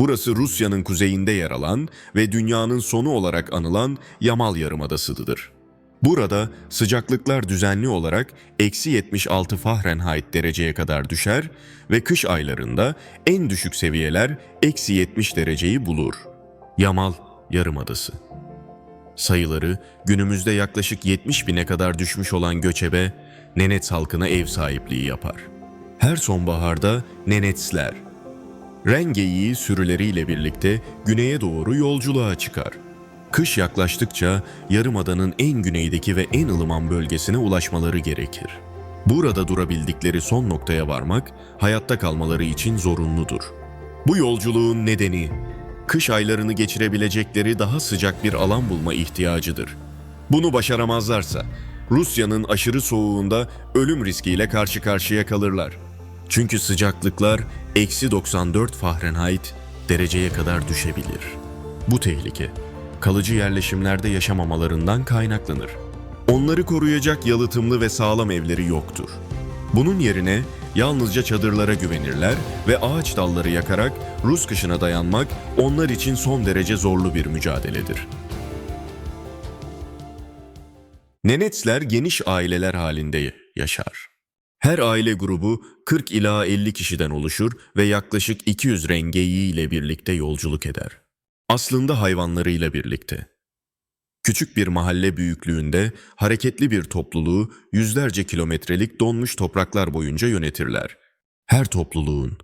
Burası Rusya'nın kuzeyinde yer alan ve dünyanın sonu olarak anılan Yamal Yarımadası'dır. Burada sıcaklıklar düzenli olarak eksi 76 Fahrenheit dereceye kadar düşer ve kış aylarında en düşük seviyeler eksi 70 dereceyi bulur. Yamal Yarımadası Sayıları günümüzde yaklaşık 70 bine kadar düşmüş olan göçebe Nenets halkına ev sahipliği yapar. Her sonbaharda Nenetsler, rengeyi sürüleriyle birlikte güneye doğru yolculuğa çıkar. Kış yaklaştıkça yarımadanın en güneydeki ve en ılıman bölgesine ulaşmaları gerekir. Burada durabildikleri son noktaya varmak hayatta kalmaları için zorunludur. Bu yolculuğun nedeni kış aylarını geçirebilecekleri daha sıcak bir alan bulma ihtiyacıdır. Bunu başaramazlarsa Rusya'nın aşırı soğuğunda ölüm riskiyle karşı karşıya kalırlar. Çünkü sıcaklıklar eksi 94 Fahrenheit dereceye kadar düşebilir. Bu tehlike kalıcı yerleşimlerde yaşamamalarından kaynaklanır. Onları koruyacak yalıtımlı ve sağlam evleri yoktur. Bunun yerine yalnızca çadırlara güvenirler ve ağaç dalları yakarak Rus kışına dayanmak onlar için son derece zorlu bir mücadeledir. Nenetsler geniş aileler halinde yaşar. Her aile grubu 40 ila 50 kişiden oluşur ve yaklaşık 200 rengeyi ile birlikte yolculuk eder. Aslında hayvanlarıyla birlikte. Küçük bir mahalle büyüklüğünde hareketli bir topluluğu yüzlerce kilometrelik donmuş topraklar boyunca yönetirler. Her topluluğun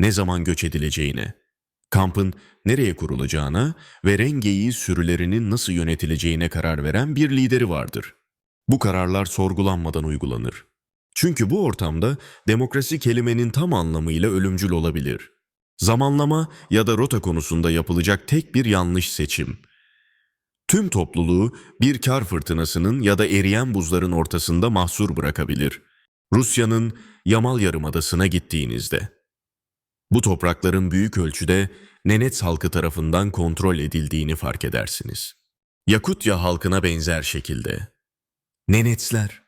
ne zaman göç edileceğine, kampın nereye kurulacağına ve rengeyi sürülerinin nasıl yönetileceğine karar veren bir lideri vardır. Bu kararlar sorgulanmadan uygulanır. Çünkü bu ortamda demokrasi kelimenin tam anlamıyla ölümcül olabilir. Zamanlama ya da rota konusunda yapılacak tek bir yanlış seçim. Tüm topluluğu bir kar fırtınasının ya da eriyen buzların ortasında mahsur bırakabilir. Rusya'nın Yamal Yarımadası'na gittiğinizde. Bu toprakların büyük ölçüde Nenets halkı tarafından kontrol edildiğini fark edersiniz. Yakutya halkına benzer şekilde. Nenetsler.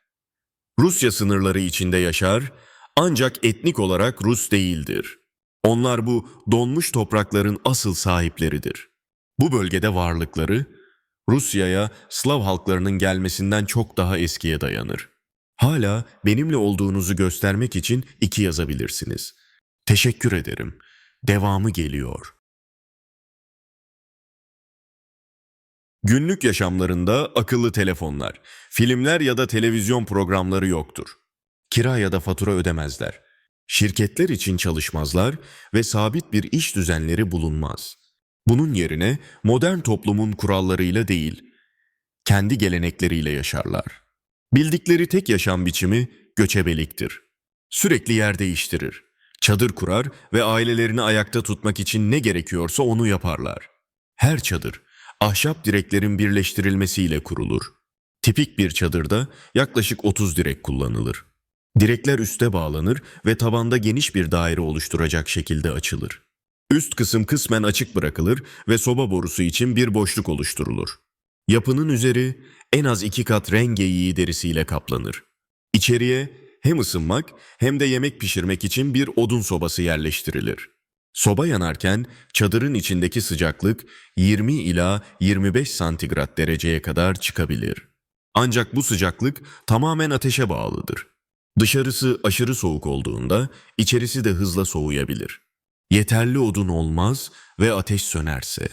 Rusya sınırları içinde yaşar ancak etnik olarak Rus değildir. Onlar bu donmuş toprakların asıl sahipleridir. Bu bölgede varlıkları Rusya'ya Slav halklarının gelmesinden çok daha eskiye dayanır. Hala benimle olduğunuzu göstermek için iki yazabilirsiniz. Teşekkür ederim. Devamı geliyor. Günlük yaşamlarında akıllı telefonlar, filmler ya da televizyon programları yoktur. Kira ya da fatura ödemezler. Şirketler için çalışmazlar ve sabit bir iş düzenleri bulunmaz. Bunun yerine modern toplumun kurallarıyla değil, kendi gelenekleriyle yaşarlar. Bildikleri tek yaşam biçimi göçebeliktir. Sürekli yer değiştirir. Çadır kurar ve ailelerini ayakta tutmak için ne gerekiyorsa onu yaparlar. Her çadır ahşap direklerin birleştirilmesiyle kurulur. Tipik bir çadırda yaklaşık 30 direk kullanılır. Direkler üste bağlanır ve tabanda geniş bir daire oluşturacak şekilde açılır. Üst kısım kısmen açık bırakılır ve soba borusu için bir boşluk oluşturulur. Yapının üzeri en az iki kat rengeyi derisiyle kaplanır. İçeriye hem ısınmak hem de yemek pişirmek için bir odun sobası yerleştirilir. Soba yanarken çadırın içindeki sıcaklık 20 ila 25 santigrat dereceye kadar çıkabilir. Ancak bu sıcaklık tamamen ateşe bağlıdır. Dışarısı aşırı soğuk olduğunda içerisi de hızla soğuyabilir. Yeterli odun olmaz ve ateş sönerse.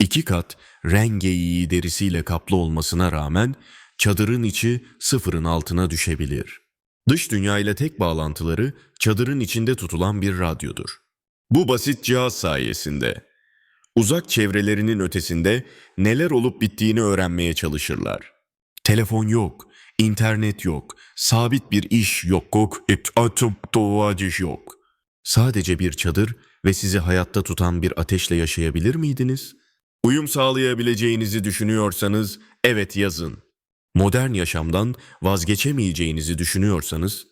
İki kat rengeyi derisiyle kaplı olmasına rağmen çadırın içi sıfırın altına düşebilir. Dış dünya ile tek bağlantıları çadırın içinde tutulan bir radyodur. Bu basit cihaz sayesinde uzak çevrelerinin ötesinde neler olup bittiğini öğrenmeye çalışırlar. Telefon yok, internet yok, sabit bir iş yok, et atım doğacış yok. Sadece bir çadır ve sizi hayatta tutan bir ateşle yaşayabilir miydiniz? Uyum sağlayabileceğinizi düşünüyorsanız evet yazın. Modern yaşamdan vazgeçemeyeceğinizi düşünüyorsanız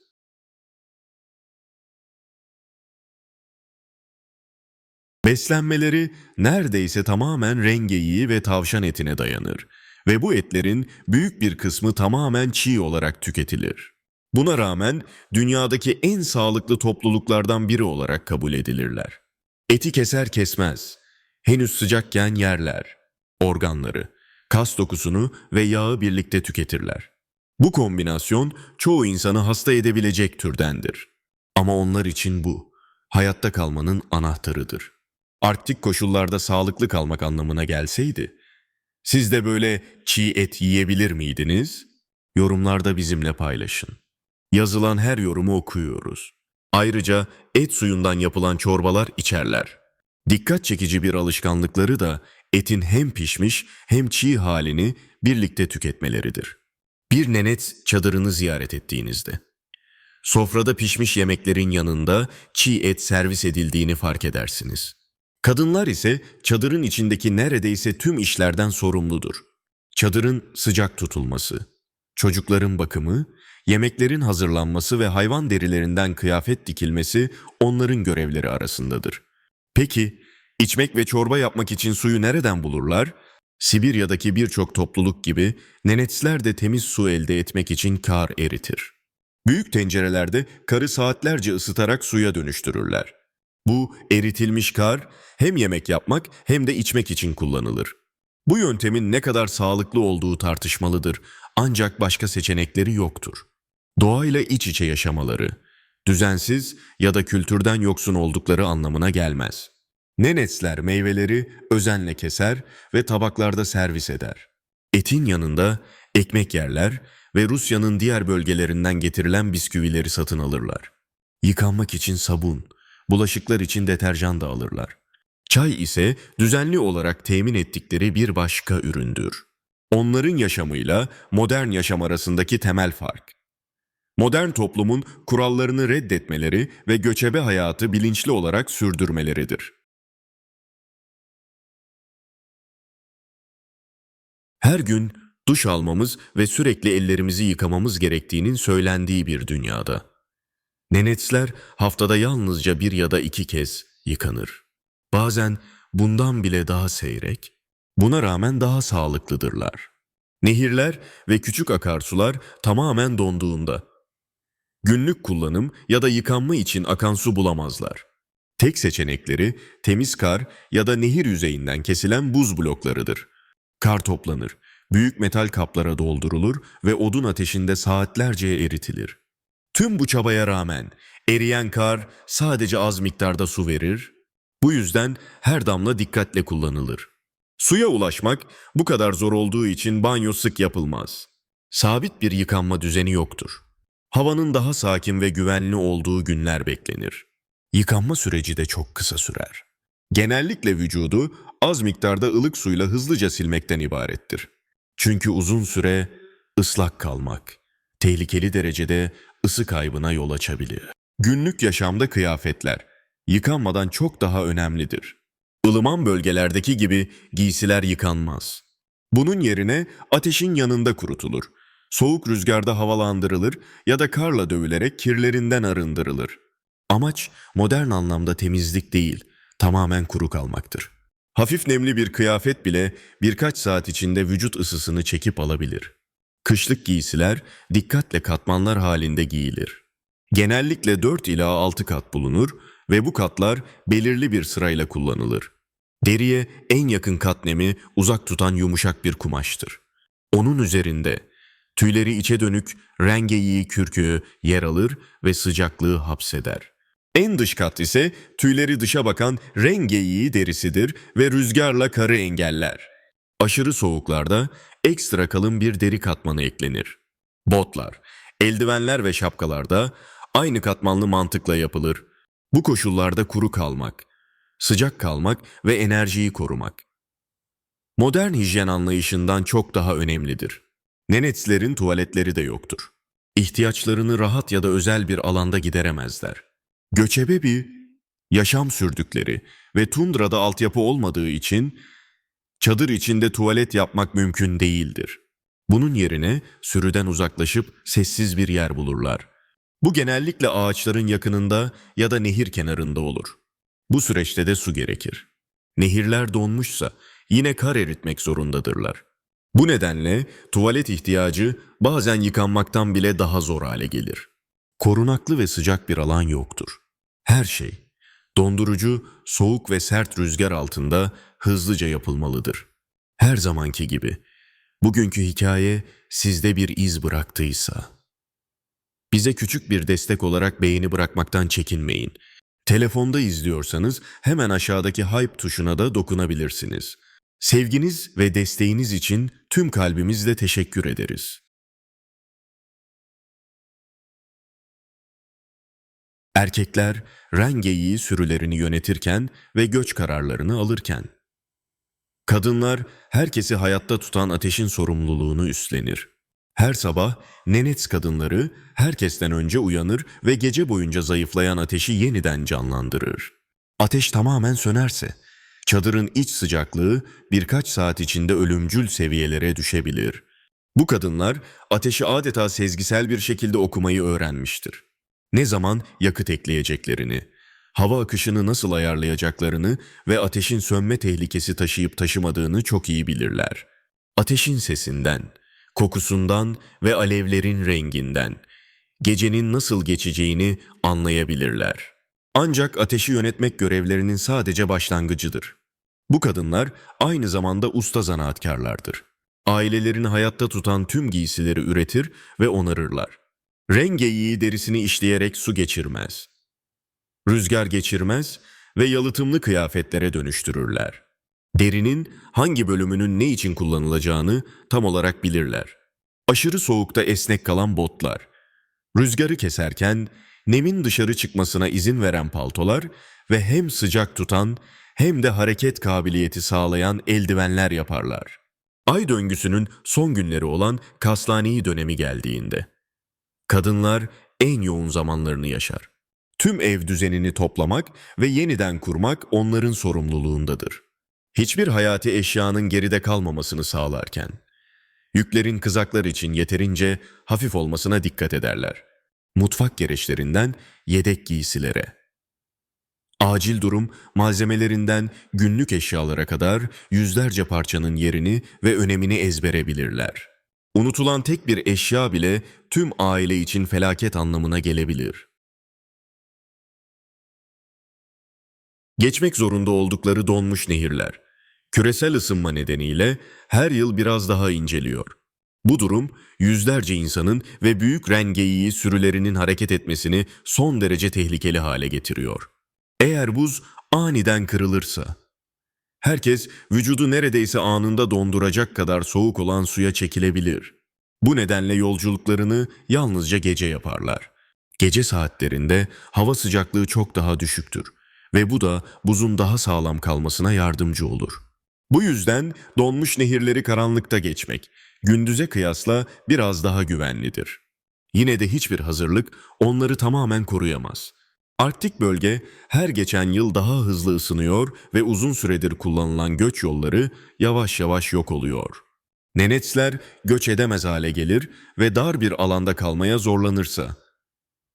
Beslenmeleri neredeyse tamamen rengeyi ve tavşan etine dayanır ve bu etlerin büyük bir kısmı tamamen çiğ olarak tüketilir. Buna rağmen dünyadaki en sağlıklı topluluklardan biri olarak kabul edilirler. Eti keser kesmez. Henüz sıcakken yerler. Organları, kas dokusunu ve yağı birlikte tüketirler. Bu kombinasyon çoğu insanı hasta edebilecek türdendir. Ama onlar için bu, hayatta kalmanın anahtarıdır. Arktik koşullarda sağlıklı kalmak anlamına gelseydi, siz de böyle çiğ et yiyebilir miydiniz? Yorumlarda bizimle paylaşın. Yazılan her yorumu okuyoruz. Ayrıca et suyundan yapılan çorbalar içerler. Dikkat çekici bir alışkanlıkları da etin hem pişmiş hem çiğ halini birlikte tüketmeleridir. Bir nenet çadırını ziyaret ettiğinizde. Sofrada pişmiş yemeklerin yanında çiğ et servis edildiğini fark edersiniz. Kadınlar ise çadırın içindeki neredeyse tüm işlerden sorumludur. Çadırın sıcak tutulması, çocukların bakımı, yemeklerin hazırlanması ve hayvan derilerinden kıyafet dikilmesi onların görevleri arasındadır. Peki, içmek ve çorba yapmak için suyu nereden bulurlar? Sibirya'daki birçok topluluk gibi nenetsler de temiz su elde etmek için kar eritir. Büyük tencerelerde karı saatlerce ısıtarak suya dönüştürürler. Bu eritilmiş kar hem yemek yapmak hem de içmek için kullanılır. Bu yöntemin ne kadar sağlıklı olduğu tartışmalıdır ancak başka seçenekleri yoktur. Doğayla iç içe yaşamaları, düzensiz ya da kültürden yoksun oldukları anlamına gelmez. Nenetsler meyveleri özenle keser ve tabaklarda servis eder. Etin yanında ekmek yerler ve Rusya'nın diğer bölgelerinden getirilen bisküvileri satın alırlar. Yıkanmak için sabun, bulaşıklar için deterjan da alırlar. Çay ise düzenli olarak temin ettikleri bir başka üründür. Onların yaşamıyla modern yaşam arasındaki temel fark. Modern toplumun kurallarını reddetmeleri ve göçebe hayatı bilinçli olarak sürdürmeleridir. Her gün duş almamız ve sürekli ellerimizi yıkamamız gerektiğinin söylendiği bir dünyada. Nenetsler haftada yalnızca bir ya da iki kez yıkanır. Bazen bundan bile daha seyrek, buna rağmen daha sağlıklıdırlar. Nehirler ve küçük akarsular tamamen donduğunda günlük kullanım ya da yıkanma için akan su bulamazlar. Tek seçenekleri temiz kar ya da nehir yüzeyinden kesilen buz bloklarıdır. Kar toplanır, büyük metal kaplara doldurulur ve odun ateşinde saatlerce eritilir. Tüm bu çabaya rağmen eriyen kar sadece az miktarda su verir. Bu yüzden her damla dikkatle kullanılır. Suya ulaşmak bu kadar zor olduğu için banyo sık yapılmaz. Sabit bir yıkanma düzeni yoktur. Havanın daha sakin ve güvenli olduğu günler beklenir. Yıkanma süreci de çok kısa sürer. Genellikle vücudu az miktarda ılık suyla hızlıca silmekten ibarettir. Çünkü uzun süre ıslak kalmak tehlikeli derecede ısı kaybına yol açabilir. Günlük yaşamda kıyafetler yıkanmadan çok daha önemlidir. Ilıman bölgelerdeki gibi giysiler yıkanmaz. Bunun yerine ateşin yanında kurutulur. Soğuk rüzgarda havalandırılır ya da karla dövülerek kirlerinden arındırılır. Amaç modern anlamda temizlik değil, tamamen kuru kalmaktır. Hafif nemli bir kıyafet bile birkaç saat içinde vücut ısısını çekip alabilir. Kışlık giysiler dikkatle katmanlar halinde giyilir. Genellikle 4 ila 6 kat bulunur ve bu katlar belirli bir sırayla kullanılır. Deriye en yakın kat nemi uzak tutan yumuşak bir kumaştır. Onun üzerinde tüyleri içe dönük rengeyi kürküğü yer alır ve sıcaklığı hapseder. En dış kat ise tüyleri dışa bakan rengeyi derisidir ve rüzgarla karı engeller. Aşırı soğuklarda ekstra kalın bir deri katmanı eklenir. Botlar, eldivenler ve şapkalarda aynı katmanlı mantıkla yapılır. Bu koşullarda kuru kalmak, sıcak kalmak ve enerjiyi korumak. Modern hijyen anlayışından çok daha önemlidir. Nenetslerin tuvaletleri de yoktur. İhtiyaçlarını rahat ya da özel bir alanda gideremezler. Göçebe bir yaşam sürdükleri ve tundrada altyapı olmadığı için çadır içinde tuvalet yapmak mümkün değildir. Bunun yerine sürüden uzaklaşıp sessiz bir yer bulurlar. Bu genellikle ağaçların yakınında ya da nehir kenarında olur. Bu süreçte de su gerekir. Nehirler donmuşsa yine kar eritmek zorundadırlar. Bu nedenle tuvalet ihtiyacı bazen yıkanmaktan bile daha zor hale gelir. Korunaklı ve sıcak bir alan yoktur. Her şey, Dondurucu, soğuk ve sert rüzgar altında hızlıca yapılmalıdır. Her zamanki gibi. Bugünkü hikaye sizde bir iz bıraktıysa. Bize küçük bir destek olarak beğeni bırakmaktan çekinmeyin. Telefonda izliyorsanız hemen aşağıdaki hype tuşuna da dokunabilirsiniz. Sevginiz ve desteğiniz için tüm kalbimizle teşekkür ederiz. Erkekler rengeyi sürülerini yönetirken ve göç kararlarını alırken. Kadınlar herkesi hayatta tutan ateşin sorumluluğunu üstlenir. Her sabah Nenets kadınları herkesten önce uyanır ve gece boyunca zayıflayan ateşi yeniden canlandırır. Ateş tamamen sönerse, çadırın iç sıcaklığı birkaç saat içinde ölümcül seviyelere düşebilir. Bu kadınlar ateşi adeta sezgisel bir şekilde okumayı öğrenmiştir. Ne zaman yakıt ekleyeceklerini, hava akışını nasıl ayarlayacaklarını ve ateşin sönme tehlikesi taşıyıp taşımadığını çok iyi bilirler. Ateşin sesinden, kokusundan ve alevlerin renginden gecenin nasıl geçeceğini anlayabilirler. Ancak ateşi yönetmek görevlerinin sadece başlangıcıdır. Bu kadınlar aynı zamanda usta zanaatkarlardır. Ailelerini hayatta tutan tüm giysileri üretir ve onarırlar. Rengeyiği derisini işleyerek su geçirmez. Rüzgar geçirmez ve yalıtımlı kıyafetlere dönüştürürler. Derinin hangi bölümünün ne için kullanılacağını tam olarak bilirler. Aşırı soğukta esnek kalan botlar, rüzgarı keserken nemin dışarı çıkmasına izin veren paltolar ve hem sıcak tutan hem de hareket kabiliyeti sağlayan eldivenler yaparlar. Ay döngüsünün son günleri olan Kaslani dönemi geldiğinde. Kadınlar en yoğun zamanlarını yaşar. Tüm ev düzenini toplamak ve yeniden kurmak onların sorumluluğundadır. Hiçbir hayati eşyanın geride kalmamasını sağlarken, yüklerin kızaklar için yeterince hafif olmasına dikkat ederler. Mutfak gereçlerinden yedek giysilere. Acil durum malzemelerinden günlük eşyalara kadar yüzlerce parçanın yerini ve önemini ezbere bilirler. Unutulan tek bir eşya bile tüm aile için felaket anlamına gelebilir. Geçmek zorunda oldukları donmuş nehirler. Küresel ısınma nedeniyle her yıl biraz daha inceliyor. Bu durum yüzlerce insanın ve büyük rengeyi sürülerinin hareket etmesini son derece tehlikeli hale getiriyor. Eğer buz aniden kırılırsa, herkes vücudu neredeyse anında donduracak kadar soğuk olan suya çekilebilir. Bu nedenle yolculuklarını yalnızca gece yaparlar. Gece saatlerinde hava sıcaklığı çok daha düşüktür ve bu da buzun daha sağlam kalmasına yardımcı olur. Bu yüzden donmuş nehirleri karanlıkta geçmek, gündüze kıyasla biraz daha güvenlidir. Yine de hiçbir hazırlık onları tamamen koruyamaz. Arktik bölge her geçen yıl daha hızlı ısınıyor ve uzun süredir kullanılan göç yolları yavaş yavaş yok oluyor. Nenetsler göç edemez hale gelir ve dar bir alanda kalmaya zorlanırsa,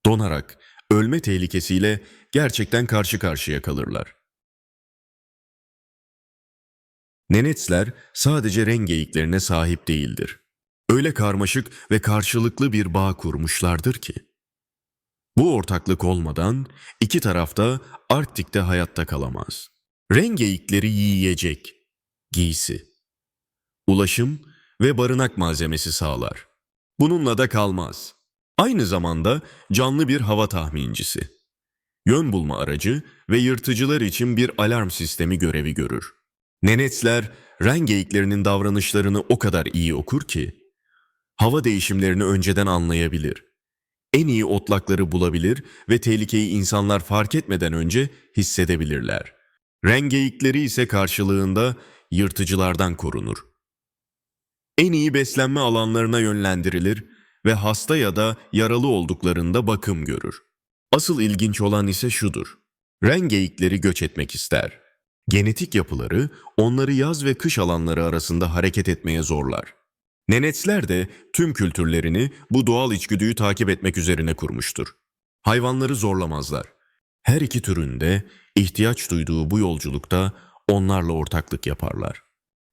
donarak ölme tehlikesiyle gerçekten karşı karşıya kalırlar. Nenetsler sadece renk geyiklerine sahip değildir. Öyle karmaşık ve karşılıklı bir bağ kurmuşlardır ki. Bu ortaklık olmadan iki tarafta Arktik'te hayatta kalamaz. Renk geyikleri yiyecek, giysi, ulaşım ve barınak malzemesi sağlar. Bununla da kalmaz. Aynı zamanda canlı bir hava tahmincisi. Yön bulma aracı ve yırtıcılar için bir alarm sistemi görevi görür. Nenetsler ren geyiklerinin davranışlarını o kadar iyi okur ki, hava değişimlerini önceden anlayabilir. En iyi otlakları bulabilir ve tehlikeyi insanlar fark etmeden önce hissedebilirler. Ren geyikleri ise karşılığında yırtıcılardan korunur. En iyi beslenme alanlarına yönlendirilir ve hasta ya da yaralı olduklarında bakım görür. Asıl ilginç olan ise şudur. Ren geyikleri göç etmek ister. Genetik yapıları onları yaz ve kış alanları arasında hareket etmeye zorlar. Nenetsler de tüm kültürlerini bu doğal içgüdüyü takip etmek üzerine kurmuştur. Hayvanları zorlamazlar. Her iki türünde ihtiyaç duyduğu bu yolculukta onlarla ortaklık yaparlar.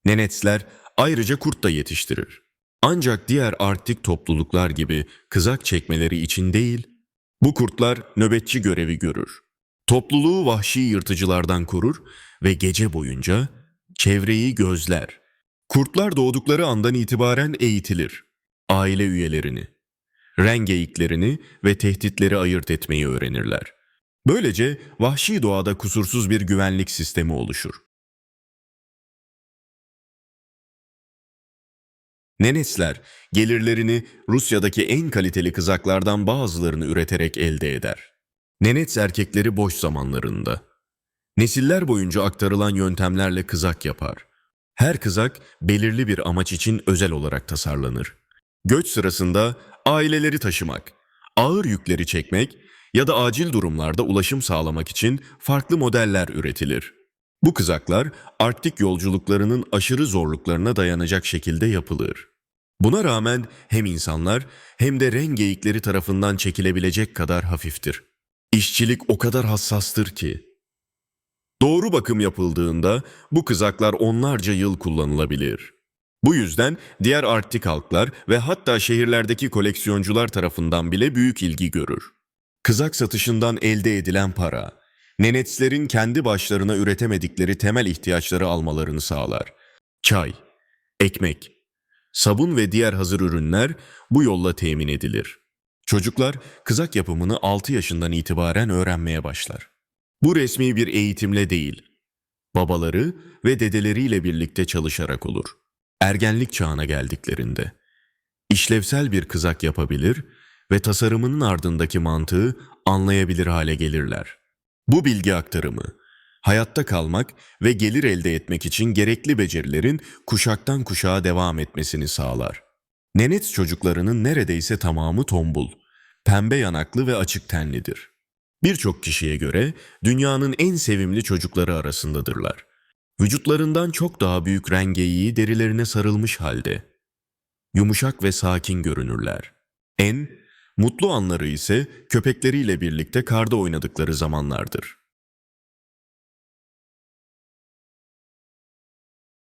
Nenetsler ayrıca kurt da yetiştirir. Ancak diğer Arktik topluluklar gibi kızak çekmeleri için değil, bu kurtlar nöbetçi görevi görür. Topluluğu vahşi yırtıcılardan korur ve gece boyunca çevreyi gözler. Kurtlar doğdukları andan itibaren eğitilir. Aile üyelerini, rengeyiklerini ve tehditleri ayırt etmeyi öğrenirler. Böylece vahşi doğada kusursuz bir güvenlik sistemi oluşur. Nenesler gelirlerini Rusya'daki en kaliteli kızaklardan bazılarını üreterek elde eder. Nenets erkekleri boş zamanlarında. Nesiller boyunca aktarılan yöntemlerle kızak yapar. Her kızak belirli bir amaç için özel olarak tasarlanır. Göç sırasında aileleri taşımak, ağır yükleri çekmek ya da acil durumlarda ulaşım sağlamak için farklı modeller üretilir. Bu kızaklar Arktik yolculuklarının aşırı zorluklarına dayanacak şekilde yapılır. Buna rağmen hem insanlar hem de rengeyikleri tarafından çekilebilecek kadar hafiftir. İşçilik o kadar hassastır ki. Doğru bakım yapıldığında bu kızaklar onlarca yıl kullanılabilir. Bu yüzden diğer Arktik halklar ve hatta şehirlerdeki koleksiyoncular tarafından bile büyük ilgi görür. Kızak satışından elde edilen para, nenetslerin kendi başlarına üretemedikleri temel ihtiyaçları almalarını sağlar. Çay, ekmek, sabun ve diğer hazır ürünler bu yolla temin edilir. Çocuklar kızak yapımını 6 yaşından itibaren öğrenmeye başlar. Bu resmi bir eğitimle değil, babaları ve dedeleriyle birlikte çalışarak olur. Ergenlik çağına geldiklerinde işlevsel bir kızak yapabilir ve tasarımının ardındaki mantığı anlayabilir hale gelirler. Bu bilgi aktarımı, hayatta kalmak ve gelir elde etmek için gerekli becerilerin kuşaktan kuşağa devam etmesini sağlar. Nenet çocuklarının neredeyse tamamı tombul, pembe yanaklı ve açık tenlidir. Birçok kişiye göre dünyanın en sevimli çocukları arasındadırlar. Vücutlarından çok daha büyük rengeyi derilerine sarılmış halde. Yumuşak ve sakin görünürler. En mutlu anları ise köpekleriyle birlikte karda oynadıkları zamanlardır.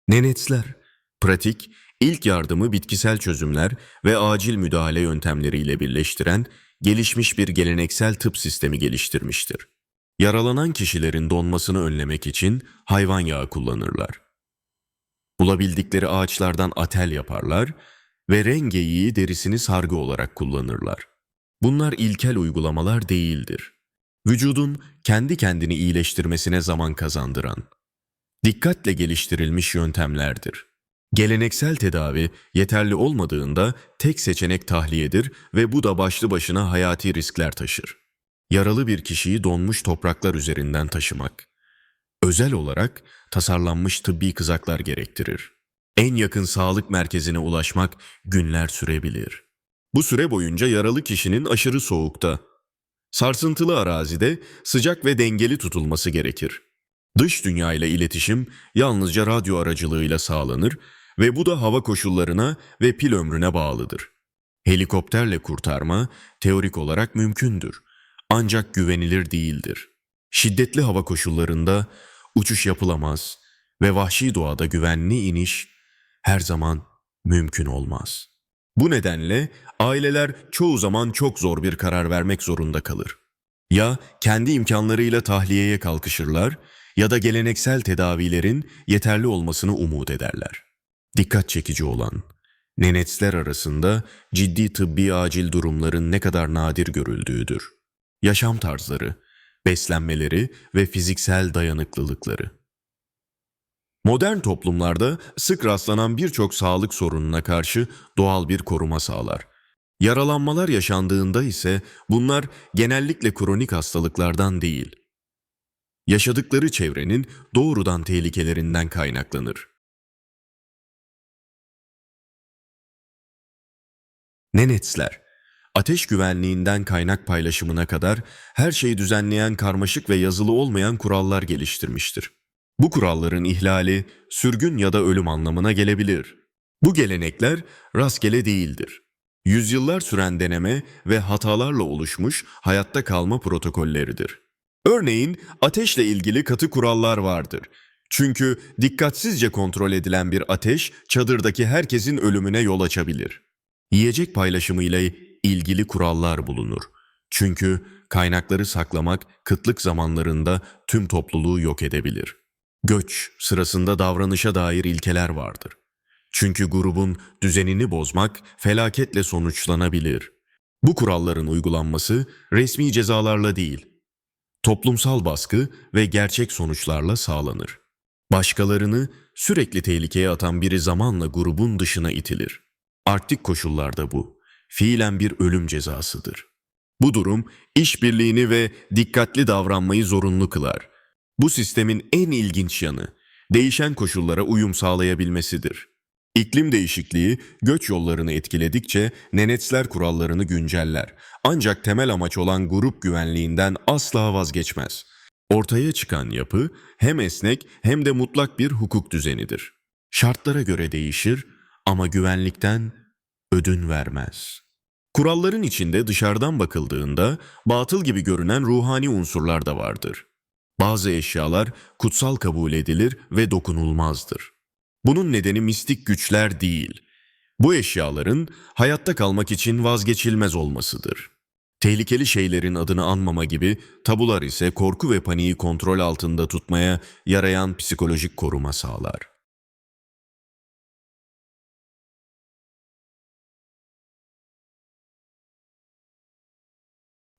Nenetsler, pratik, ilk yardımı bitkisel çözümler ve acil müdahale yöntemleriyle birleştiren gelişmiş bir geleneksel tıp sistemi geliştirmiştir. Yaralanan kişilerin donmasını önlemek için hayvan yağı kullanırlar. Bulabildikleri ağaçlardan atel yaparlar ve rengeyiği derisini sargı olarak kullanırlar. Bunlar ilkel uygulamalar değildir. Vücudun kendi kendini iyileştirmesine zaman kazandıran, dikkatle geliştirilmiş yöntemlerdir. Geleneksel tedavi yeterli olmadığında tek seçenek tahliyedir ve bu da başlı başına hayati riskler taşır. Yaralı bir kişiyi donmuş topraklar üzerinden taşımak. Özel olarak tasarlanmış tıbbi kızaklar gerektirir. En yakın sağlık merkezine ulaşmak günler sürebilir. Bu süre boyunca yaralı kişinin aşırı soğukta, sarsıntılı arazide sıcak ve dengeli tutulması gerekir. Dış dünya ile iletişim yalnızca radyo aracılığıyla sağlanır ve bu da hava koşullarına ve pil ömrüne bağlıdır. Helikopterle kurtarma teorik olarak mümkündür ancak güvenilir değildir. Şiddetli hava koşullarında uçuş yapılamaz ve vahşi doğada güvenli iniş her zaman mümkün olmaz. Bu nedenle aileler çoğu zaman çok zor bir karar vermek zorunda kalır. Ya kendi imkanlarıyla tahliyeye kalkışırlar ya da geleneksel tedavilerin yeterli olmasını umut ederler. Dikkat çekici olan, nenetsler arasında ciddi tıbbi acil durumların ne kadar nadir görüldüğüdür. Yaşam tarzları, beslenmeleri ve fiziksel dayanıklılıkları. Modern toplumlarda sık rastlanan birçok sağlık sorununa karşı doğal bir koruma sağlar. Yaralanmalar yaşandığında ise bunlar genellikle kronik hastalıklardan değil, yaşadıkları çevrenin doğrudan tehlikelerinden kaynaklanır. Nenetsler, ateş güvenliğinden kaynak paylaşımına kadar her şeyi düzenleyen karmaşık ve yazılı olmayan kurallar geliştirmiştir. Bu kuralların ihlali sürgün ya da ölüm anlamına gelebilir. Bu gelenekler rastgele değildir. Yüzyıllar süren deneme ve hatalarla oluşmuş hayatta kalma protokolleridir. Örneğin ateşle ilgili katı kurallar vardır. Çünkü dikkatsizce kontrol edilen bir ateş çadırdaki herkesin ölümüne yol açabilir. Yiyecek paylaşımı ile ilgili kurallar bulunur. Çünkü kaynakları saklamak kıtlık zamanlarında tüm topluluğu yok edebilir. Göç sırasında davranışa dair ilkeler vardır. Çünkü grubun düzenini bozmak felaketle sonuçlanabilir. Bu kuralların uygulanması resmi cezalarla değil, toplumsal baskı ve gerçek sonuçlarla sağlanır. Başkalarını sürekli tehlikeye atan biri zamanla grubun dışına itilir. Arktik koşullarda bu, fiilen bir ölüm cezasıdır. Bu durum işbirliğini ve dikkatli davranmayı zorunlu kılar. Bu sistemin en ilginç yanı, değişen koşullara uyum sağlayabilmesidir. İklim değişikliği göç yollarını etkiledikçe Nenetsler kurallarını günceller. Ancak temel amaç olan grup güvenliğinden asla vazgeçmez. Ortaya çıkan yapı hem esnek hem de mutlak bir hukuk düzenidir. Şartlara göre değişir ama güvenlikten ödün vermez. Kuralların içinde dışarıdan bakıldığında batıl gibi görünen ruhani unsurlar da vardır. Bazı eşyalar kutsal kabul edilir ve dokunulmazdır. Bunun nedeni mistik güçler değil. Bu eşyaların hayatta kalmak için vazgeçilmez olmasıdır. Tehlikeli şeylerin adını anmama gibi tabular ise korku ve paniği kontrol altında tutmaya yarayan psikolojik koruma sağlar.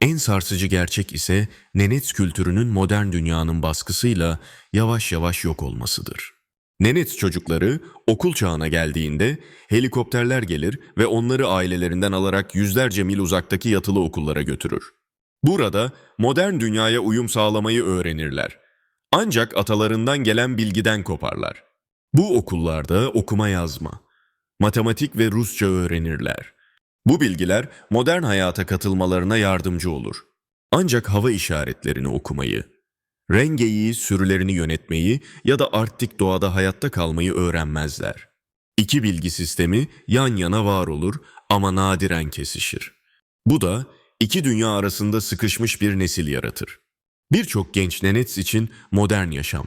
En sarsıcı gerçek ise Nenets kültürünün modern dünyanın baskısıyla yavaş yavaş yok olmasıdır. Nenets çocukları okul çağına geldiğinde helikopterler gelir ve onları ailelerinden alarak yüzlerce mil uzaktaki yatılı okullara götürür. Burada modern dünyaya uyum sağlamayı öğrenirler. Ancak atalarından gelen bilgiden koparlar. Bu okullarda okuma yazma, matematik ve Rusça öğrenirler. Bu bilgiler modern hayata katılmalarına yardımcı olur. Ancak hava işaretlerini okumayı, rengeyi, sürülerini yönetmeyi ya da Arktik doğada hayatta kalmayı öğrenmezler. İki bilgi sistemi yan yana var olur ama nadiren kesişir. Bu da iki dünya arasında sıkışmış bir nesil yaratır. Birçok genç Nenets için modern yaşam.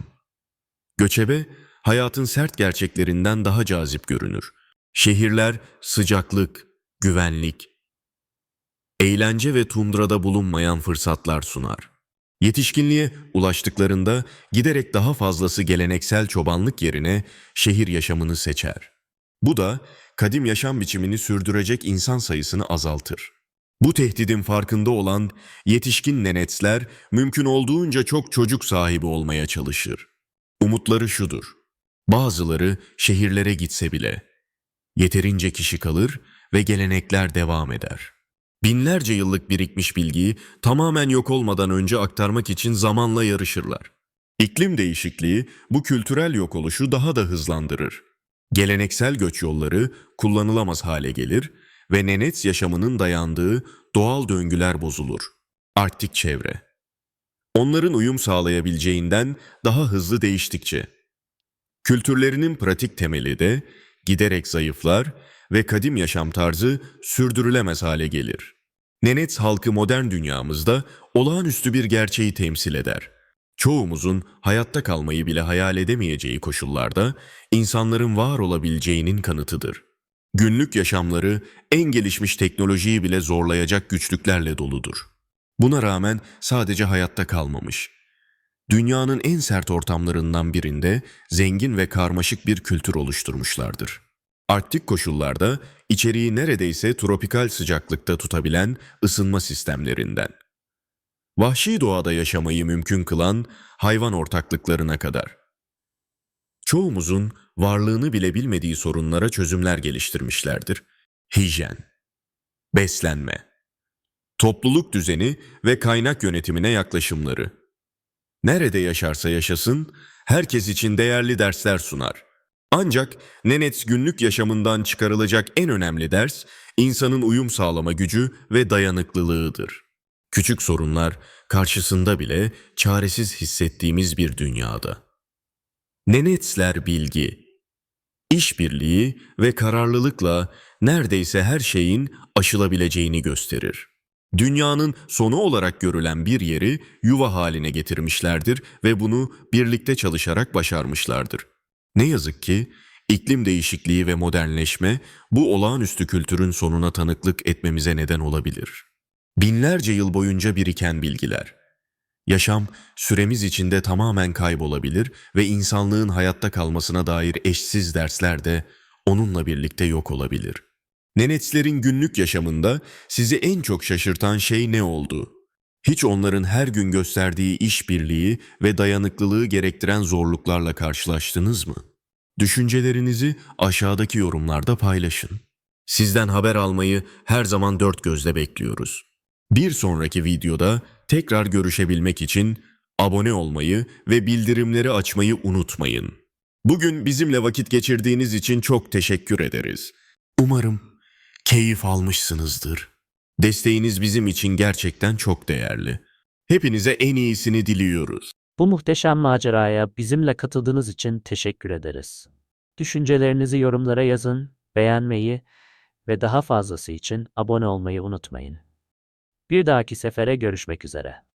Göçebe, hayatın sert gerçeklerinden daha cazip görünür. Şehirler sıcaklık, güvenlik, eğlence ve tundrada bulunmayan fırsatlar sunar. Yetişkinliğe ulaştıklarında giderek daha fazlası geleneksel çobanlık yerine şehir yaşamını seçer. Bu da kadim yaşam biçimini sürdürecek insan sayısını azaltır. Bu tehdidin farkında olan yetişkin nenetsler mümkün olduğunca çok çocuk sahibi olmaya çalışır. Umutları şudur. Bazıları şehirlere gitse bile yeterince kişi kalır ve gelenekler devam eder. Binlerce yıllık birikmiş bilgiyi tamamen yok olmadan önce aktarmak için zamanla yarışırlar. İklim değişikliği bu kültürel yok oluşu daha da hızlandırır. Geleneksel göç yolları kullanılamaz hale gelir ve Nenets yaşamının dayandığı doğal döngüler bozulur. Arktik çevre. Onların uyum sağlayabileceğinden daha hızlı değiştikçe. Kültürlerinin pratik temeli de giderek zayıflar ve kadim yaşam tarzı sürdürülemez hale gelir. Nenets halkı modern dünyamızda olağanüstü bir gerçeği temsil eder. Çoğumuzun hayatta kalmayı bile hayal edemeyeceği koşullarda insanların var olabileceğinin kanıtıdır. Günlük yaşamları en gelişmiş teknolojiyi bile zorlayacak güçlüklerle doludur. Buna rağmen sadece hayatta kalmamış. Dünyanın en sert ortamlarından birinde zengin ve karmaşık bir kültür oluşturmuşlardır. Arktik koşullarda içeriği neredeyse tropikal sıcaklıkta tutabilen ısınma sistemlerinden. Vahşi doğada yaşamayı mümkün kılan hayvan ortaklıklarına kadar. Çoğumuzun varlığını bile bilmediği sorunlara çözümler geliştirmişlerdir. Hijyen, beslenme, topluluk düzeni ve kaynak yönetimine yaklaşımları. Nerede yaşarsa yaşasın, herkes için değerli dersler sunar.'' Ancak Nenets günlük yaşamından çıkarılacak en önemli ders, insanın uyum sağlama gücü ve dayanıklılığıdır. Küçük sorunlar karşısında bile çaresiz hissettiğimiz bir dünyada. Nenetsler bilgi, işbirliği ve kararlılıkla neredeyse her şeyin aşılabileceğini gösterir. Dünyanın sonu olarak görülen bir yeri yuva haline getirmişlerdir ve bunu birlikte çalışarak başarmışlardır. Ne yazık ki iklim değişikliği ve modernleşme bu olağanüstü kültürün sonuna tanıklık etmemize neden olabilir. Binlerce yıl boyunca biriken bilgiler. Yaşam süremiz içinde tamamen kaybolabilir ve insanlığın hayatta kalmasına dair eşsiz dersler de onunla birlikte yok olabilir. Nenetslerin günlük yaşamında sizi en çok şaşırtan şey ne oldu? Hiç onların her gün gösterdiği işbirliği ve dayanıklılığı gerektiren zorluklarla karşılaştınız mı? Düşüncelerinizi aşağıdaki yorumlarda paylaşın. Sizden haber almayı her zaman dört gözle bekliyoruz. Bir sonraki videoda tekrar görüşebilmek için abone olmayı ve bildirimleri açmayı unutmayın. Bugün bizimle vakit geçirdiğiniz için çok teşekkür ederiz. Umarım keyif almışsınızdır. Desteğiniz bizim için gerçekten çok değerli. Hepinize en iyisini diliyoruz. Bu muhteşem maceraya bizimle katıldığınız için teşekkür ederiz. Düşüncelerinizi yorumlara yazın, beğenmeyi ve daha fazlası için abone olmayı unutmayın. Bir dahaki sefere görüşmek üzere.